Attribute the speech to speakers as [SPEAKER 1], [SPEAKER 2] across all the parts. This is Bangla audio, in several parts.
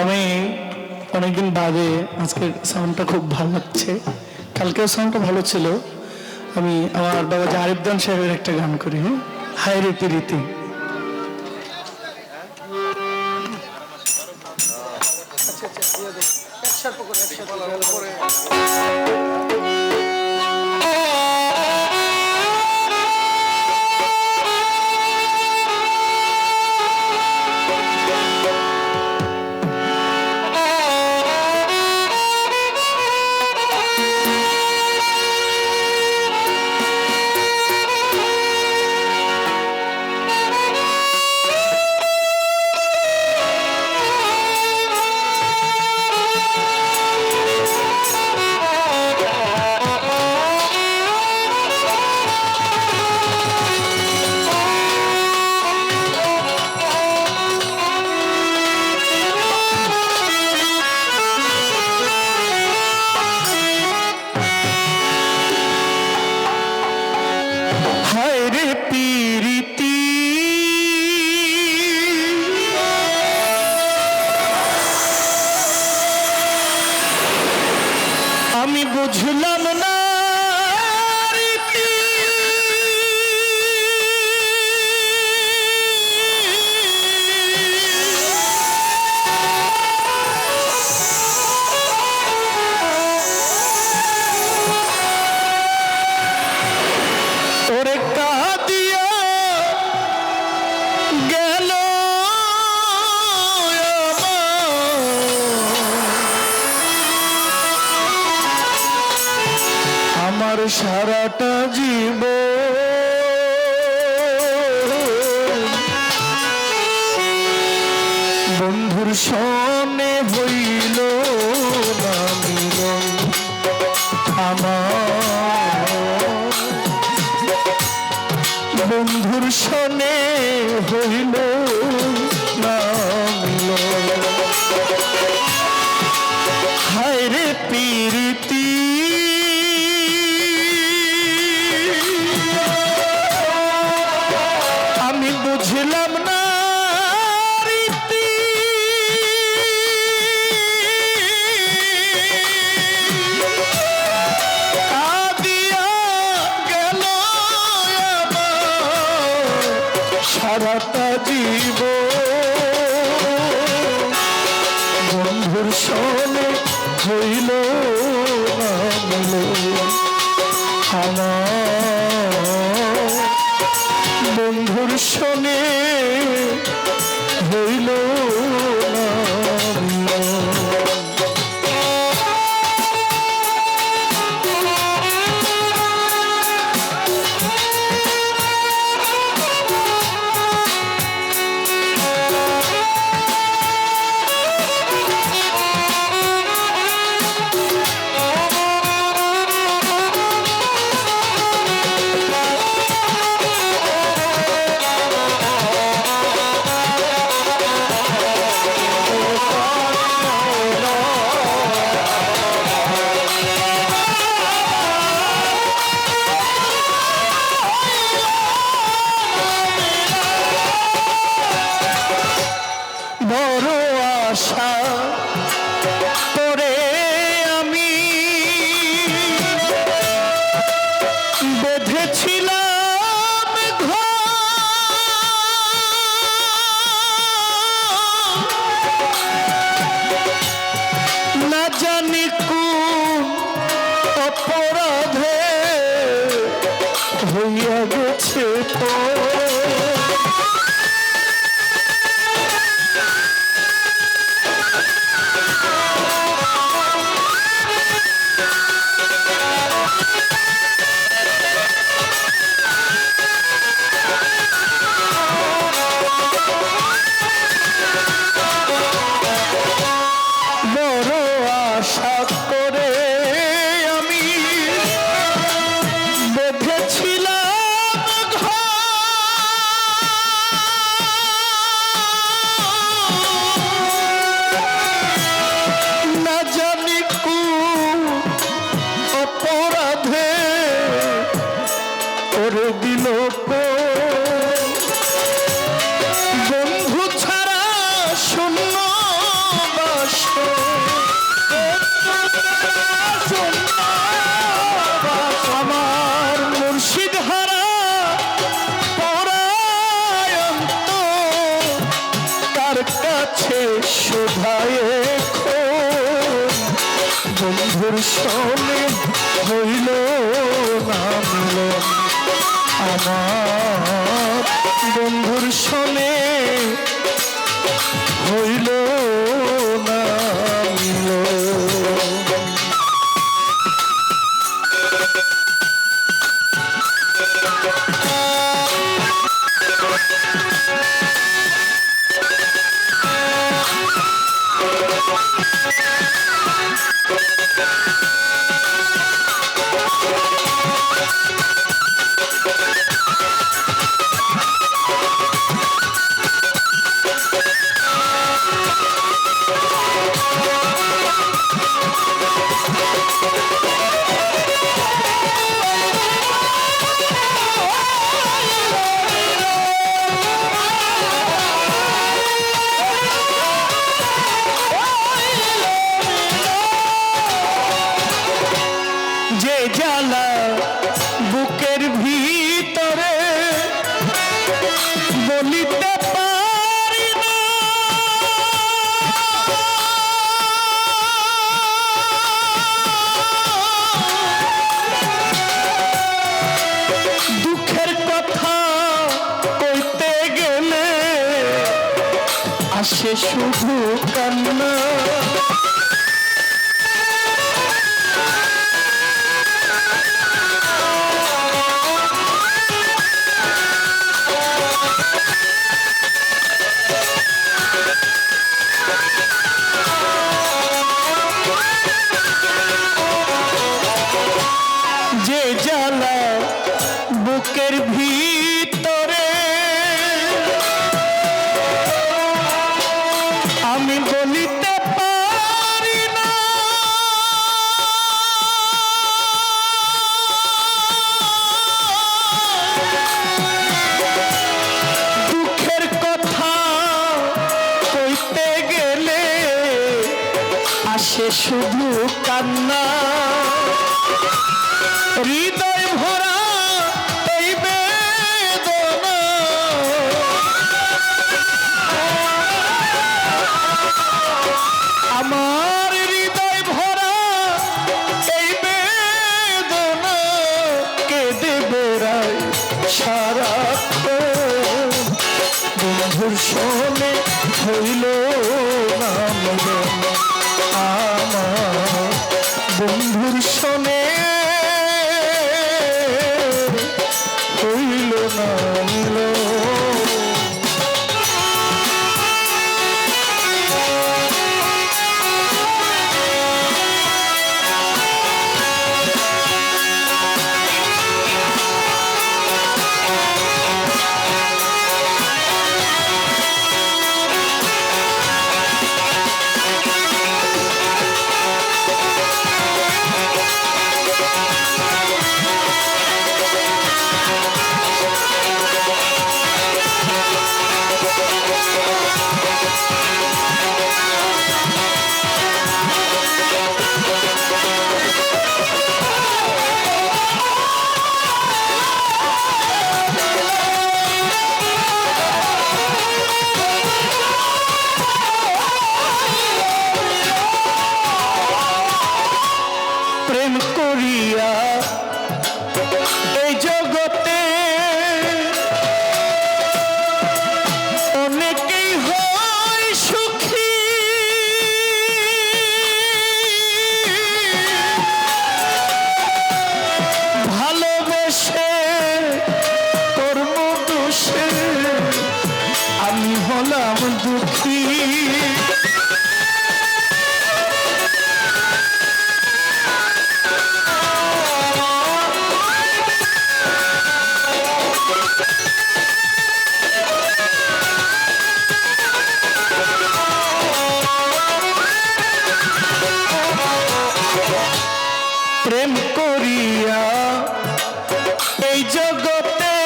[SPEAKER 1] আমি অনেকদিন বাদে আজকের সাউন্ডটা খুব ভালো লাগছে। কালকেও সাউন্ডটা ভালো ছিল। আমি আমার বাবা যে আরিফদান সাহেবের একটা গান করি হ্যাঁ? হায় রীতি রীতি। আমি বন্ধুর সারাটা জীব বন্ধুর সনে হইল আশা করে আমি বেঁধেছিলাম না জানি অপরাধে হইয়া গেছে তো। করে দিল বন্ধু ছাড়া শূন্য আমার মুর্শিদ হারা তার কাছে শোধায় বন্ধুর সঙ্গে হইল নামলো আমার বন্ধুর সনে হইল না মিলন শুধু কান্না যে জ্বালা বুকের ভিতরে আসে শুধু কান্না। হৃদয় ভরা এই বেদনা। আমার হৃদয় ভরা এই বেদনা কেঁদে বেড়াই সারা বন্ধুর সনে হইল না মরণ প্রেম করিয়া এই জগতে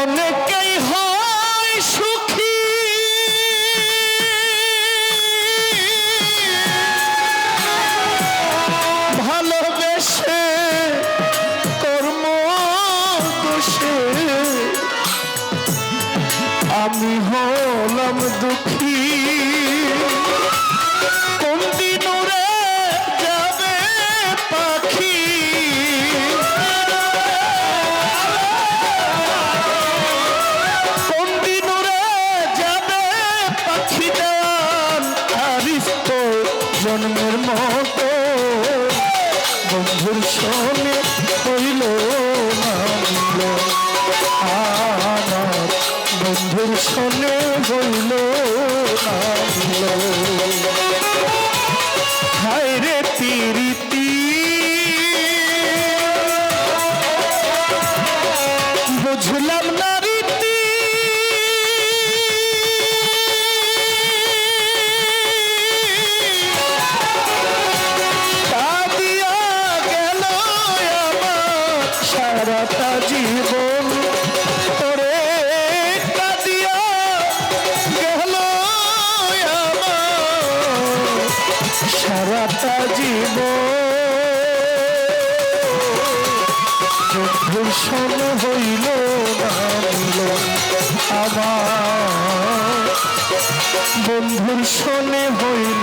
[SPEAKER 1] অনেকেই হয় সুখী। ভালোবেসে কর্ম দোষে আমি হলাম দুঃখী। মনে হইল মানিল আমার বন্ধুর সনে হইল মানিল তিরি জীব ভূষণ হইল আমার। বন্ধুর শোনে হইল